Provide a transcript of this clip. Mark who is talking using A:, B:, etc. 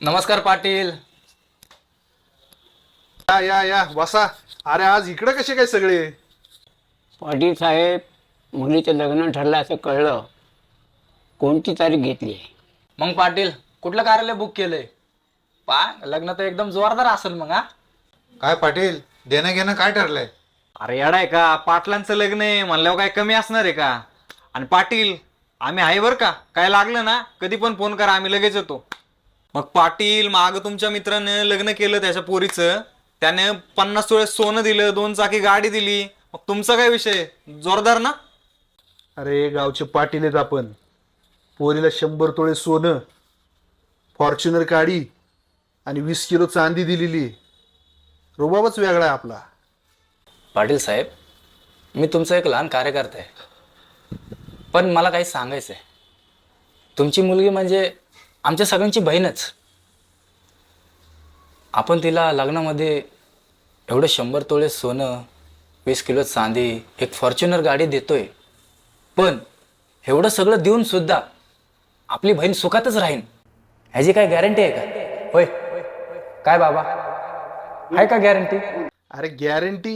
A: नमस्कार पाटील.
B: या या या बसा अरे आज इकडे कसे काय सगळे?
C: पाटील साहेब मुलीचं लग्न ठरलं असं कळलं. कोणती तारीख घेतली? आहे
A: मग पाटील कुठलं कार्यालय बुक केलंय? पा लग्न तर एकदम जोरदार असेल मग हा?
D: काय पाटील देणं घेणं काय ठरलंय?
E: अरे येडा आहे का? पाटलांचं लग्न आहे म्हणल्यावर काय कमी असणार आहे का? आणि पाटील आम्ही आहे बरं का? काय लागलं ना कधी पण फोन करा आम्ही लगेच येतो. मग पाटील माग तुमच्या मित्रानं लग्न केलं त्याच्या पोरीचं. त्याने पन्नास तोळे सोनं दिलं दोन चाकी गाडी दिली. मग तुमचा काय विषय? जोरदार ना?
B: अरे गावचे पाटील आहेत आपण. पोरीला शंभर तोळे सोनं फॉर्च्युनर काढी आणि वीस किलो चांदी दिलेली. रुबाबच वेगळा आहे आपला.
A: पाटील साहेब मी तुमचा एक लहान कार्यकर्ता आहे. पण मला काही सांगायचं आहे तुमची मुलगी म्हणजे आमच्या सगळ्यांची बहीणच. आपण तिला लग्नामध्ये एवढं शंभर तोळे सोनं वीस किलो चांदी एक फॉर्च्युनर गाडी देतोय. पण एवढं सगळं देऊन सुद्धा आपली बहीण सुखातच राहीन. ह्याची काय गॅरंटी आहे का? होय. काय बाबा? आहे का गॅरंटी
B: अरे गॅरंटी